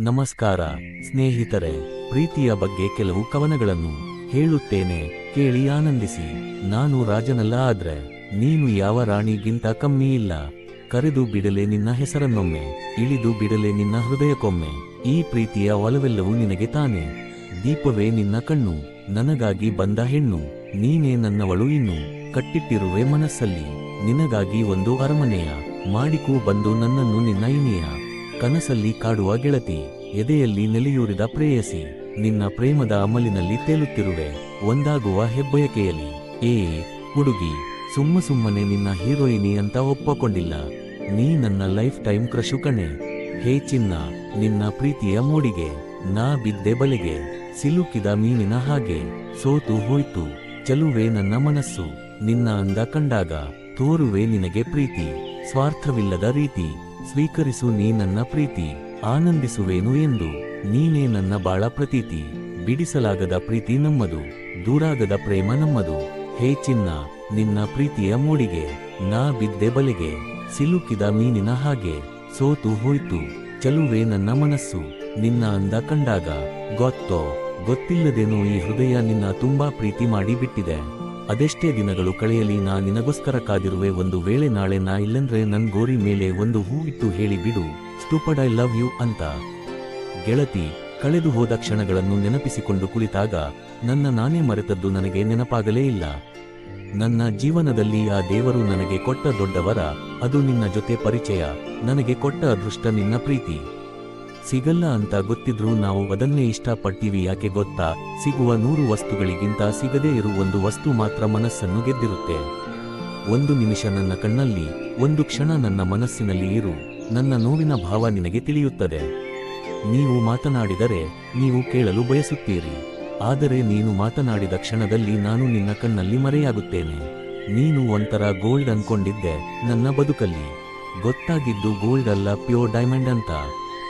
ನಮಸ್ಕಾರ, ಸ್ನೇಹಿತರೆ, ಪ್ರೀತಿಯ ಬಗ್ಗೆ ಕೆಲವು ಕವನಗಳನ್ನು ಹೇಳುತ್ತೇನೆ, ಕೇಳಿ ಆನಂದಿಸಿ. ನಾನು ರಾಜನಲ್ಲ ಆದ್ರೆ, ನೀನು ಯಾವ ರಾಣಿಗಿಂತ ಕಮ್ಮಿ ಇಲ್ಲ. ಕರೆದು ಬಿಡಲೆ ನಿನ್ನ ಹೆಸರನ್ನೊಮ್ಮೆ, ಇಳಿದು ಬಿಡಲೆ ನಿನ್ನ ಹೃದಯಕ್ಕೊಮ್ಮೆ. ಈ ಪ್ರೀತಿಯ ಒಲವೆಲ್ಲವೂ ನಿನಗೆ ತಾನೆ. ದೀಪವೇ ನಿನ್ನ ಕಣ್ಣು, ನನಗಾಗಿ ಬಂದ ಹೆಣ್ಣು, ನೀನೇ ನನ್ನವಳು ಇನ್ನು. ಕಟ್ಟಿಟ್ಟಿರುವೆ ಮನಸ್ಸಲ್ಲಿ, ನಿನಗಾಗಿ ಒಂದು ಅರಮನೆಯ, ಮಾಡಿಕೂ ಬಂದು ನನ್ನನ್ನು ನಿನ್ನ ಇನಿಯ. ಕನಸಲ್ಲಿ ಕಾಡುವ ಗೆಳತಿ, ಎದೆಯಲ್ಲಿ ನೆಲೆಯೂರಿದ ಪ್ರೇಯಸಿ, ನಿನ್ನ ಪ್ರೇಮದ ಅಮಲಿನಲ್ಲಿ ತೇಲುತ್ತಿರುವೆ, ಒಂದಾಗುವ ಹೆಬ್ಬಯಕೆಯಲ್ಲಿ ಏ, ಹುಡುಗಿ, ಸುಮ್ಮ ಸುಮ್ಮನೆ ನಿನ್ನ ಹೀರೋಯಿನಿ ಅಂತ ಒಪ್ಪಕೊಂಡಿಲ್ಲ. ನೀ ನನ್ನ ಲೈಫ್ ಟೈಮ್ ಕ್ರಶು ಕಣೆ. ಹೇ ಚಿನ್ನ, ನಿನ್ನ ಪ್ರೀತಿಯ ಮೂಡಿಗೆ, ನಾ ಬಿದ್ದೆ ಬಲೆಗೆ, ಸಿಲುಕಿದ ಮೀನಿನ ಹಾಗೆ, ಸೋತು ಹೋಯ್ತು, ಚಲುವೆ ನನ್ನ ಮನಸ್ಸು. ನಿನ್ನ ಅಂದ ಕಂಡಾಗ, ತೋರುವೆ ನಿನಗೆ ಪ್ರೀತಿ, ಸ್ವಾರ್ಥವಿಲ್ಲದ ರೀತಿ. ಸ್ವೀಕರಿಸು ನೀ ನನ್ನ ಪ್ರೀತಿ, ಆನಂದಿಸುವೇನು ಎಂದು. ನೀನೇ ನನ್ನ ಬಾಳ ಪ್ರತೀತಿ, ಬಿಡಿಸಲಾಗದ ಪ್ರೀತಿ ನಮ್ಮದು, ದೂರಾಗದ ಪ್ರೇಮ ನಮ್ಮದು. ಹೇ ಚಿನ್ನ, ನಿನ್ನ ಪ್ರೀತಿಯ ಮೂಡಿಗೆ, ನಾ ಬಿದ್ದೆ ಬಲೆಗೆ, ಸಿಲುಕಿದ ಮೀನಿನ ಹಾಗೆ, ಸೋತು ಹೋಯ್ತು, ಚಲುವೆ ನನ್ನ ಮನಸ್ಸು. ನಿನ್ನ ಅಂದ ಕಂಡಾಗ, ಗೊತ್ತೋ, ಗೊತ್ತಿಲ್ಲದೇನೋ ಈ ಹೃದಯ ನಿನ್ನ ತುಂಬಾ ಪ್ರೀತಿ ಮಾಡಿ ಬಿಟ್ಟಿದೆ. ಅದೆಷ್ಟೇ ದಿನಗಳು ಕಳೆಯಲಿ ನಾ ನಿನಗೋಸ್ಕರ ಕಾದಿರುವೆ ಒಂದು ವೇಳೆ ನಾಳೆ ನಾ ಇಲ್ಲಂದ್ರೆ ನನ್ ಗೋರಿ ಮೇಲೆ ಒಂದು ಹೂ ಇಟ್ಟು ಹೇಳಿ ಬಿಡು. ಸ್ಟೂಪಡ್ ಐ ಲವ್ ಯು ಅಂತ. ಗೆಳತಿ, ಕಳೆದು ಹೋದ ಕ್ಷಣಗಳನ್ನು ನೆನಪಿಸಿಕೊಂಡು ಕುಳಿತಾಗ ನನ್ನ ನಾನೇ ಮರೆತದ್ದು ನನಗೆ ನೆನಪಾಗಲೇ ಇಲ್ಲ. ನನ್ನ ಜೀವನದಲ್ಲಿ ಆ ದೇವರು ನನಗೆ ಕೊಟ್ಟ ದೊಡ್ಡವರ, ಅದು ನಿನ್ನ ಜೊತೆ ಪರಿಚಯ, ನನಗೆ ಕೊಟ್ಟ ಅದೃಷ್ಟ ನಿನ್ನ ಪ್ರೀತಿ. ಸಿಗಲ್ಲ ಅಂತ ಗೊತ್ತಿದ್ರೂ ನಾವು ಅದನ್ನೇ ಇಷ್ಟಪಡ್ತೀವಿ, ಯಾಕೆ ಗೊತ್ತಾ? ಸಿಗುವ ನೂರು ವಸ್ತುಗಳಿಗಿಂತ ಸಿಗದೇ ಇರುವ ಒಂದು ವಸ್ತು ಮಾತ್ರ ಮನಸ್ಸನ್ನು ಗೆದ್ದಿರುತ್ತೆ. ಒಂದು ನಿಮಿಷ ನನ್ನ ಕಣ್ಣಲ್ಲಿ, ಒಂದು ಕ್ಷಣ ನನ್ನ ಮನಸ್ಸಿನಲ್ಲಿ ಇರು. ನನ್ನ ನೋವಿನ ಭಾವ ನಿನಗೆ ತಿಳಿಯುತ್ತದೆ. ನೀವು ಮಾತನಾಡಿದರೆ ನೀವು ಕೇಳಲು ಬಯಸುತ್ತೀರಿ. ಆದರೆ ನೀನು ಮಾತನಾಡಿದ ಕ್ಷಣದಲ್ಲಿ ನಾನು ನಿನ್ನ ಕಣ್ಣಲ್ಲಿ ಮರೆಯಾಗುತ್ತೇನೆ. ನೀನು ಒಂಥರ ಗೋಲ್ಡ್ ಅನ್ಕೊಂಡಿದ್ದೆ ನನ್ನ ಬದುಕಲ್ಲಿ. ಗೊತ್ತಾಗಿದ್ದು ಗೋಲ್ಡ್ ಅಲ್ಲ, ಪ್ಯೂರ್ ಡೈಮಂಡ್ ಅಂತ.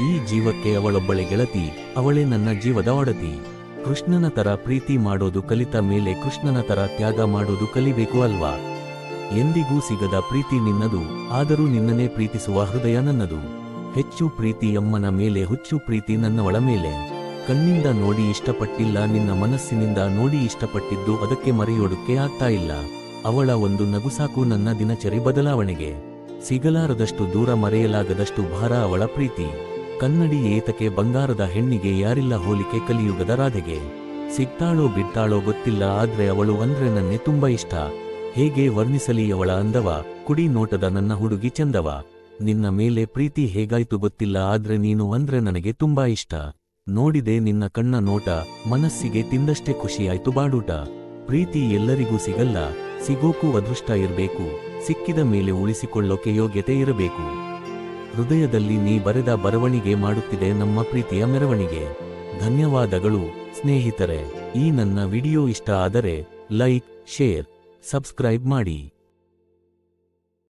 ಈ ಜೀವಕ್ಕೆ ಅವಳೊಬ್ಬಳೆ ಗೆಳತಿ, ಅವಳೇ ನನ್ನ ಜೀವದ ಒಡತಿ ಕೃಷ್ಣನ ತರ ಪ್ರೀತಿ ಮಾಡೋದು ಕಲಿತ ಮೇಲೆ ಕೃಷ್ಣನ ತರ ತ್ಯಾಗ ಮಾಡೋದು ಕಲಿಬೇಕು ಅಲ್ವಾ? ಎಂದಿಗೂ ಸಿಗದ ಪ್ರೀತಿ ನಿನ್ನದು, ಆದರೂ ನಿನ್ನನೇ ಪ್ರೀತಿಸುವ ಹೃದಯ ನನ್ನದು. ಹೆಚ್ಚು ಪ್ರೀತಿ ಅಮ್ಮನ ಮೇಲೆ, ಹುಚ್ಚು ಪ್ರೀತಿ ನನ್ನವಳ ಮೇಲೆ. ಕಣ್ಣಿಂದ ನೋಡಿ ಇಷ್ಟಪಟ್ಟಿಲ್ಲ, ನಿನ್ನ ಮನಸ್ಸಿನಿಂದ ನೋಡಿ ಇಷ್ಟಪಟ್ಟಿದ್ದು ಅದಕ್ಕೆ ಮರೆಯೋಡಕ್ಕೆ ಆಗ್ತಾ ಇಲ್ಲ. ಅವಳ ಒಂದು ನಗುಸಾಕು ನನ್ನ ದಿನಚರಿ ಬದಲಾವಣೆಗೆ. ಸಿಗಲಾರದಷ್ಟು ದೂರ ಮರೆಯಲಾಗದಷ್ಟು ಭಾರ ಅವಳ ಪ್ರೀತಿ. ಕನ್ನಡಿ ಏತಕೆ ಬಂಗಾರದ ಹೆಣ್ಣಿಗೆ ಯಾರಿಲ್ಲ ಹೋಲಿಕೆ ಕಲಿಯುಗದ ರಾಧೆಗೆ. ಸಿಗ್ತಾಳೋ ಬಿಡ್ತಾಳೋ ಗೊತ್ತಿಲ್ಲ ಆದ್ರೆ ಅವಳು ಅಂದ್ರೆ ನನ್ನೆ ತುಂಬಾ ಇಷ್ಟ. ಹೇಗೆ ವರ್ಣಿಸಲಿ ಅವಳ ಅಂದವ, ಕುಡಿ ನೋಟದ ನನ್ನ ಹುಡುಗಿ ಚಂದವ. ನಿನ್ನ ಮೇಲೆ ಪ್ರೀತಿ ಹೇಗಾಯ್ತು ಗೊತ್ತಿಲ್ಲ ಆದ್ರೆ ನೀನು ಅಂದ್ರೆ ನನಗೆ ತುಂಬಾ ಇಷ್ಟ. ನೋಡಿದೆ ನಿನ್ನ ಕಣ್ಣ ನೋಟ, ಮನಸ್ಸಿಗೆ ತಿಂದಷ್ಟೇ ಖುಷಿಯಾಯ್ತು ಬಾಡೂಟ. ಪ್ರೀತಿ ಎಲ್ಲರಿಗೂ ಸಿಗಲ್ಲ, ಸಿಗೋಕು ಅದೃಷ್ಟ ಇರಬೇಕು, ಸಿಕ್ಕಿದ ಮೇಲೆ ಉಳಿಸಿಕೊಳ್ಳೋಕೆ ಯೋಗ್ಯತೆ ಇರಬೇಕು. ಹೃದಯದಲ್ಲಿ ನೀ ಬರೆದ ಬರವಣಿಗೆ ಮಾಡುತ್ತಿದೆ ನಮ್ಮ ಪ್ರೀತಿಯ ಮೆರವಣಿಗೆ. ಧನ್ಯವಾದಗಳು, ಸ್ನೇಹಿತರೆ. ಈ ನನ್ನ ವಿಡಿಯೋ ಇಷ್ಟ ಆದರೆ ಲೈಕ್, ಶೇರ್, ಸಬ್ಸ್ಕ್ರೈಬ್ ಮಾಡಿ.